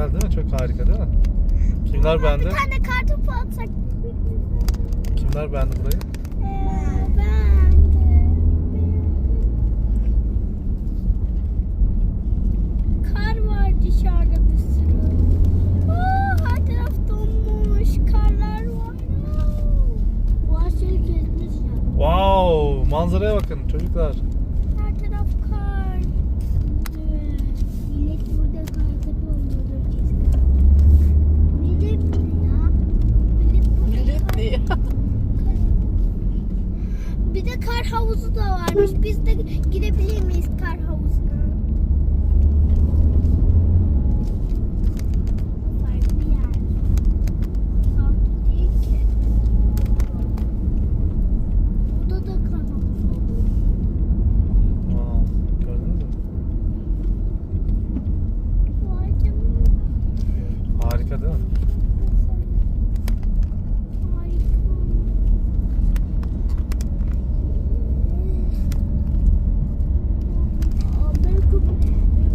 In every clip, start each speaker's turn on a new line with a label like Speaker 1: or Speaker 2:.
Speaker 1: Güzel değil mi? Çok harika değil mi? Kimler beğendi?
Speaker 2: Bir tane kartopu atsak.
Speaker 1: Kimler beğendi burayı?
Speaker 2: Ee, ben. Kar var dışarıda bir sürü. Oo, her taraf donmuş. Karlar var. Bu aşırı gezmişler.
Speaker 1: Wow! Manzaraya bakın çocuklar.
Speaker 2: Her taraf kar. Evet. Millet burada kartopu oynuyordur kesin. Millet mi ya? Millet burada
Speaker 3: Millet
Speaker 2: kar-
Speaker 3: ne ya?
Speaker 2: Bir de kar havuzu da varmış. Biz de girebilir miyiz kar havuzuna? Farklı yer. Farklı değil ki. Burada da kar havuzu olur.
Speaker 1: Wow, gördünüz mü?
Speaker 2: Vay canına.
Speaker 1: Harika değil mi?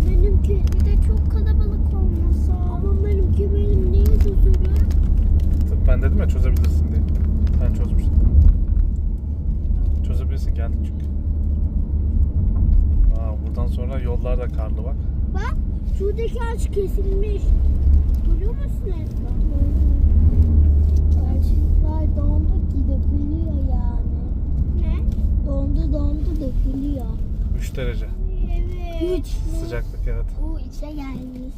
Speaker 2: Benimki bir de çok kalabalık olmasa. Ama benimki benim niye çözülür?
Speaker 1: Tabii ben dedim ya çözebilirsin diye. Ben çözmüştüm. Çözebilirsin geldik çünkü. Aa, buradan sonra yollar da karlı bak.
Speaker 2: Bak şuradaki ağaç kesilmiş. Görüyor musun Esra?
Speaker 4: Ağaçlar dondu ki dökülüyor yani.
Speaker 2: Ne?
Speaker 4: Dondu dondu dökülüyor.
Speaker 1: 3 derece
Speaker 2: Evet.
Speaker 4: Güç.
Speaker 1: sıcaklık evet.
Speaker 4: Bu içe gelmiş.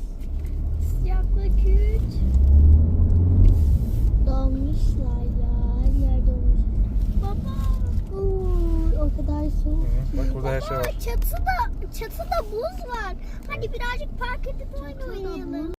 Speaker 2: Sıcaklık 3.
Speaker 4: Donmuşlar ya. Her yer donmuş.
Speaker 2: Baba.
Speaker 4: Oo, o kadar soğuk.
Speaker 1: Hı hı. Bak burada her şey var.
Speaker 2: çatıda, çatıda buz var. Hadi birazcık park edip oyun oynayalım.